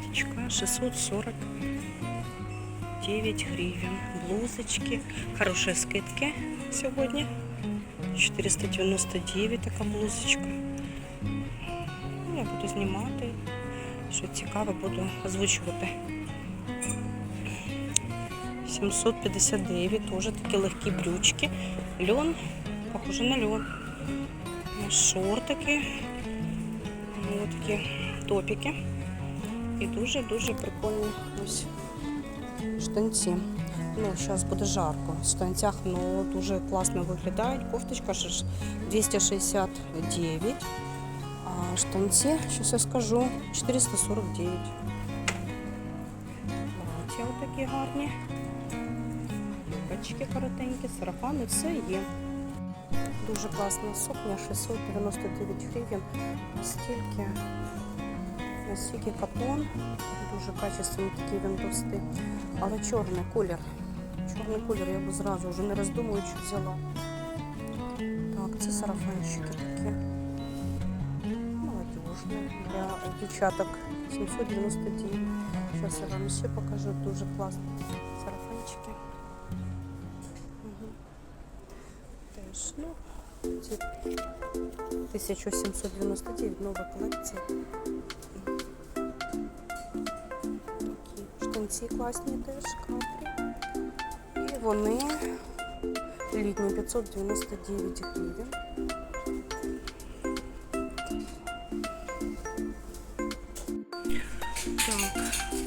платічка 649 гривень. Блузочки. Хороші скидки сьогодні. 499 така блузочка. Ну, Я буду знімати. Що цікаве, буду озвучувати. 759, теж такі легкі брючки. Льон, похоже на льон. Шортики. Ось такі топіки. І дуже-дуже прикольні ось штанці. Ну, зараз буде жарко. В штанцях ну, дуже класно виглядають. Кофточка 269. А штанці, зараз я скажу, 449. Плаття отакі гарні. Юбочки коротенькі, сарафани, все є. Дуже класна сукня, 699 гривень. Настільки, настільки каплон, дуже качественний такий він товстий. Але чорний колір. Чорний колір я б зразу вже не роздумуючи взяла. Так, це сарафанчики такі. Молодіжні для дівчаток 799. Зараз я вам ще покажу дуже класні сарафанчики. Мгм. Теж, ну, 1799 нова колекція. Такі штанці класні теж каплі. І вони літні 599 гривень. Так,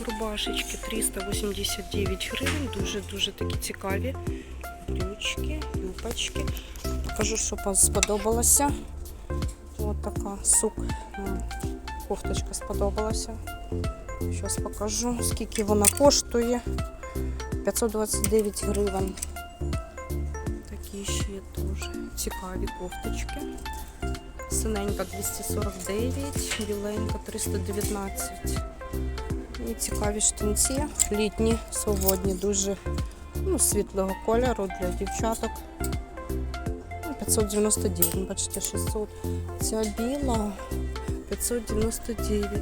рубашечки 389 гривень. Дуже-дуже такі цікаві. Брючки, юбочки. Покажу, що вам сподобалося. Ось така сук. м, Кофточка сподобалася. Зараз покажу, скільки вона коштує. 529 гривень. Такі ще дуже цікаві кофточки. Синенька 249, біленька 319. І цікаві штанці. Літні, свободні, дуже ну, світлого кольору для дівчаток. Ну, 599, бачите, 600. Ця біла 599.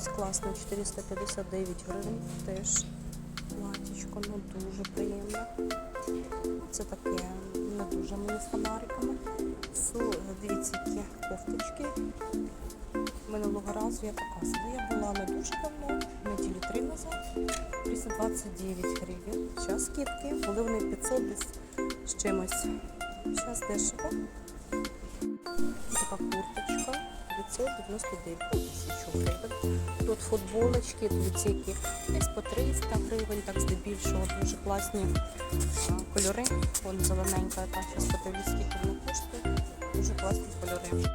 Ось класно, 459 гривень теж. Платічко, ну дуже приємно. Це таке не дуже мені з фонариками. Су, дивіться, які кофточки. Минулого разу я показувала. Я була не дуже давно, неділі три назад. 329 гривень. Зараз скидки, були вони 500 десь з чимось. Зараз дешево. Така курточка. 599 тисячу гривень. Тут футболочки, дивіться, які десь по 300 гривень, так здебільшого дуже класні кольори. Вон зелененька, яка зараз подивлюсь, скільки вона. Дуже класні кольори.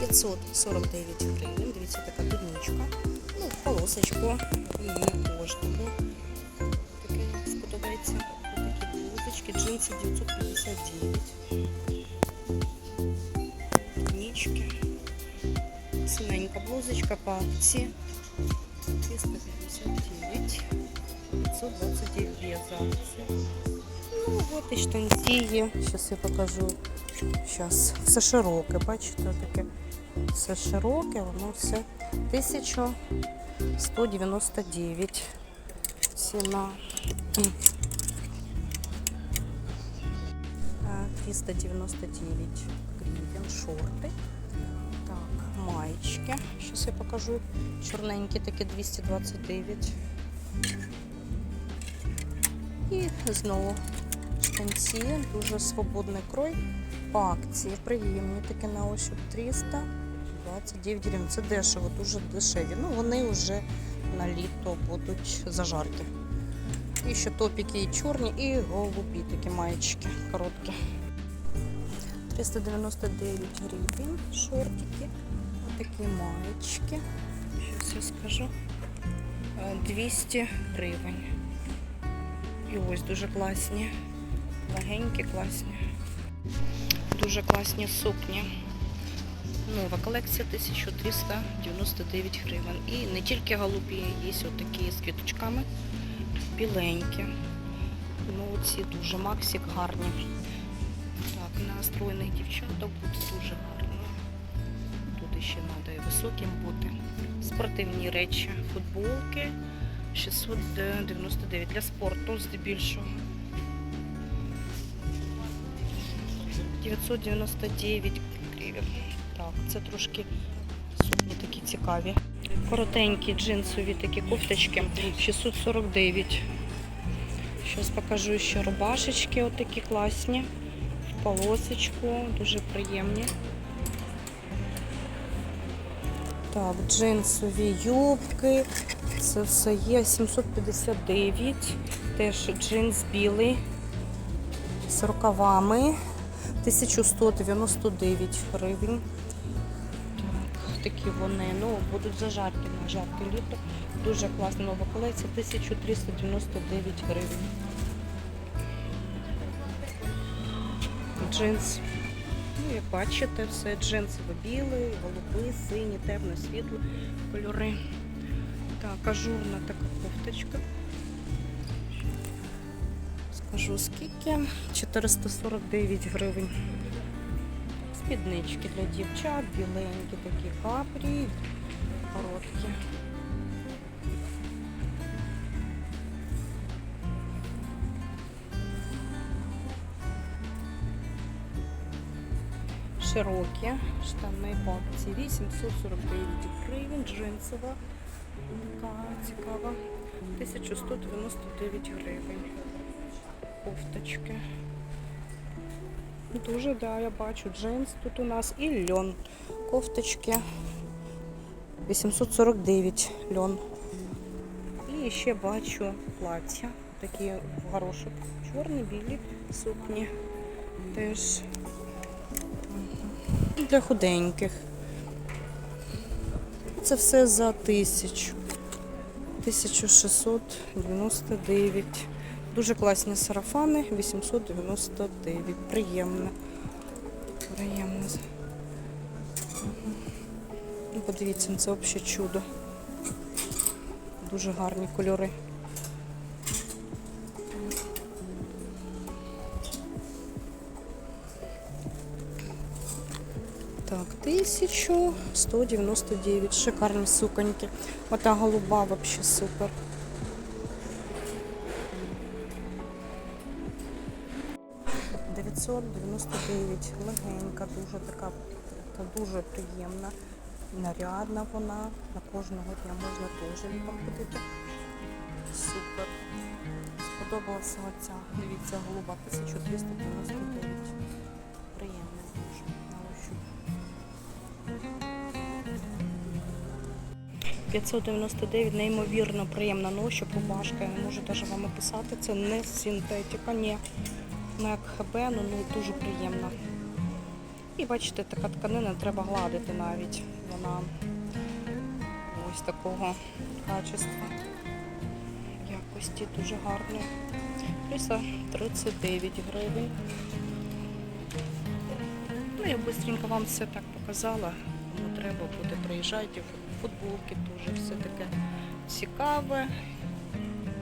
549 гривень. Дивіться, така дурничка. Ну, полосочку. Її кожному. Таке сподобається. Такі блузочки, джинси 959. Нічки. Синенька блузочка по акції. 359. 529 без. Ну, от і штанці є. Зараз я покажу. Зараз все широке, бачите, таке все широке, воно все 1199 ціна. Е, 399 гривень шорти. Маєчки. Зараз я покажу. Чорненькі такі 229. І знову штанці, дуже свободний крой по акції. Приємні такі на ощуп 329 гривень. Це дешево, дуже дешеві. Ну, вони вже на літо будуть зажарки. І ще топіки і чорні, і голубі такі маєчки короткі. 399 гривень шортики. Такі маєчки. Зараз я скажу. Е, 200 гривень. І ось дуже класні легенькі, класні. Дуже класні сукні. Нова колекція 1399 гривень. І не тільки голубі, є отакі з квіточками, біленькі. Ну, ці дуже максик гарні. Так, на стройних дівчаток буде дуже гарно. Ще треба і високим бути. Спортивні речі, футболки 699 для спорту здебільшого. 999 гривень. Так, це трошки сукні такі цікаві. Коротенькі джинсові такі кофточки 649. Зараз покажу ще рубашечки, отакі класні. В полосочку, дуже приємні. Так, джинсові юбки. Це все є 759. Теж джинс білий з рукавами. 1199 гривень. Так, такі вони, ну, будуть зажарки на жарке літо. Дуже класна нова колекція, 1399 гривень. Джинс. Бачите, все джинсове білий, голубий, синій, темно, світло кольори. Так, ажурна така кофточка. Скажу скільки? 449 гривень. Спіднички для дівчат, біленькі такі капрі, короткі. Широкі штани по акції 849 гривень, джинсова. Така цікава. 1199 гривень. Кофточки. Дуже, да, я бачу джинс тут у нас і льон. Кофточки 849 льон. І ще бачу плаття. Такі в горошок. Чорні, білі сукні. Теж для худеньких. Це все за тисячу. 1699. Дуже класні сарафани, 899. Приємно. Приємно. Ну, Подивіться, це взагалі чудо. Дуже гарні кольори. Так, 1199. Шикарні суконьки. Ота голуба вообще супер. Дев'ятсот. Легенька, дуже така, та дуже приємна. Нарядна вона. На кожного дня можна теж походити. Супер. Сподобалася оця. Дивіться, голуба 1399. 599, неймовірно приємна нощу, рубашка, я можу навіть вам описати. Це не синтетика, ні. Вона як ХБ, ну, ну дуже приємна. І бачите, така тканина треба гладити навіть. Вона ось такого качества. Якості дуже гарної. 339 гривень. Ну, я швидко вам все так показала. Кому треба буде приїжджати. Футболки теж все таке цікаве.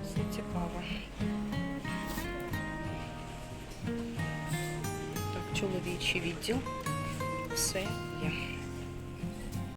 Все цікаве. Так, чоловічий відділ. Все є.